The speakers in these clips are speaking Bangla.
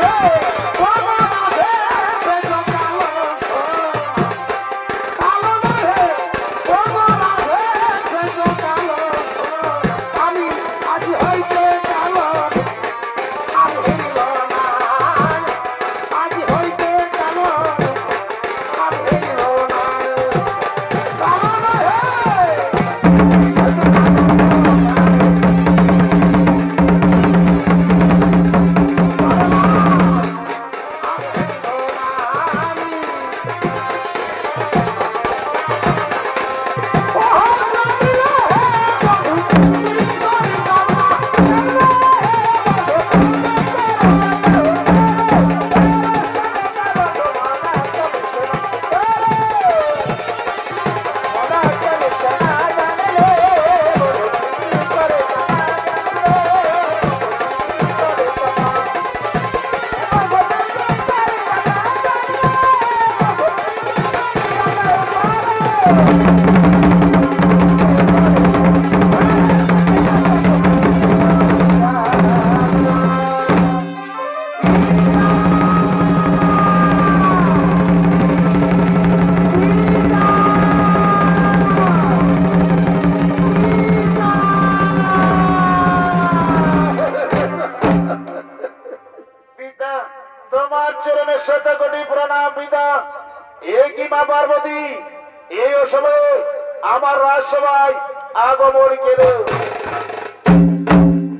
Woo! এ কি মা পার্বতী? এই সময়ে আমার রাজসভায় আগমন কেন?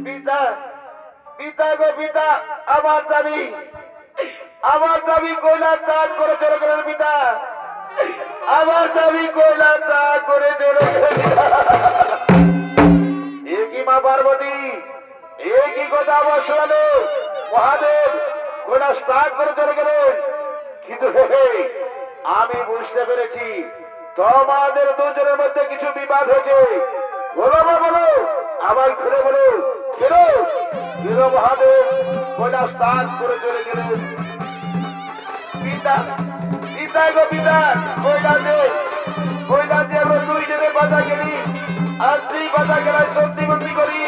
পিতা পিতা গো পিতা, আমার দাবি আমার দাবি ত্যাগ করে চলে গেলেন পিতা? আমার দাবি কইলা ত্যাগ করে মা পার্বতী? কথা আমার শোনালো? মহাদেব কোনা স্টার্ট করে চলে গেলেন কিন্তু আমি বুঝতে পেরেছি। তোমাদের দুজনের মধ্যে কিছু বিবাদ হয়েছে। বলো মা বলো। আমায় খুলে বলো। কেন কেন মহাদেব। কোনা স্টার্ট করে চলে গেলেন পিতা পিতা গো পিতা, কইলা দে কইলা যে আমরা দুইজনে বাধা গেলি। আর তুই বাধা গেলায় সত্যি বন্দি করি,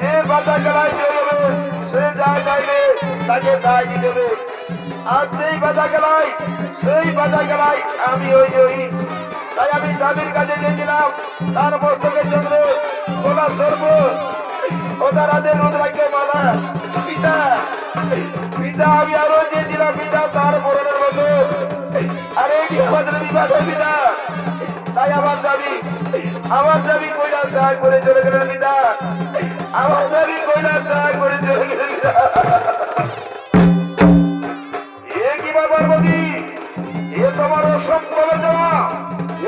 যে বাধা গেলায় যে সে যায় যাইবে তাকে তাই দেবে আর সেই বাধা গেলায় সেই বাধা গেলায় আমি ওই ওই তাই আমি স্বামীর কাছে গেছিলাম। তার মস্তকের জন্য ওলা সর্ব ও তার হাতে রুদ্রাক্ষ মালা। পিতা পিতা, আমি আরও চেয়েছিলাম পিতা, তার মরণের মতো। আরে, কি আমাদের বিবাদ পিতা? তাই আমার দাবি আমার দাবি কইলা ত্যাগ করে চলে গেলেন, পিতা। আমার দাবি কইলা ত্যাগ করে চলে গেলেন, পিতা। তোমার অসম্ভব দেওয়া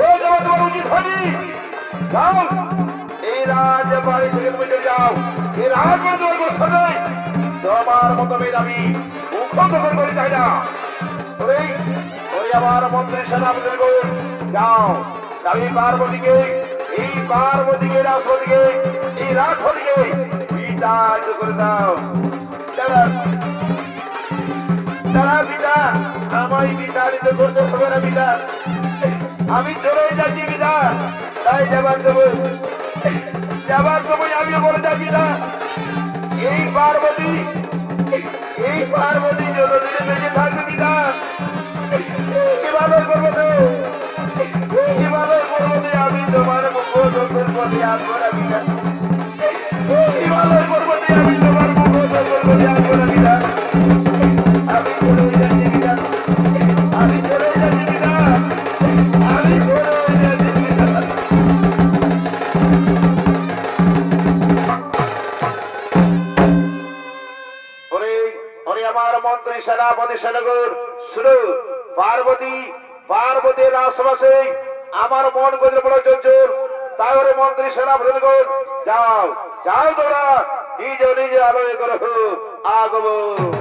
এ দেওয়া তোমার উচিত হয়নি যাও, এই রাজ বাড়ি থেকে তুমি যাও। এই রাজ তোমার করতে নেই তোমার মতো মেয়ে আমি মুখ দখল করে চাই না। ওরে ওরে আমার মন্ত্রী সেনাপতির গোল যাও। আমি পার্বতীকে, এই পার্বতীকে রাষ্ট্রপতিকে এই রাষ্ট্রপতিকে বিদায় করে দাও। দাঁড়া বিদা, আমায় বিতাড়িত করতে হবে না বিদা। আমি চলে যাচ্ছি বিদা, তাই যাবার দেবো যাবার সময় আমিও বলে যাচ্ছি না এই পার্বতী এই পার্বতী যতদিনে বেঁচে থাকবে আমার মন্ত্রী সেনাপতি সেনগর শুরু পার্বতী, পার্বতীর আশেপাশে আমার মন গজল বড় চঞ্চল তাহলে মন্ত্রী সেনাপতি যাও যাও তোরা নিজ, নিজে আলোয় করো আগমন।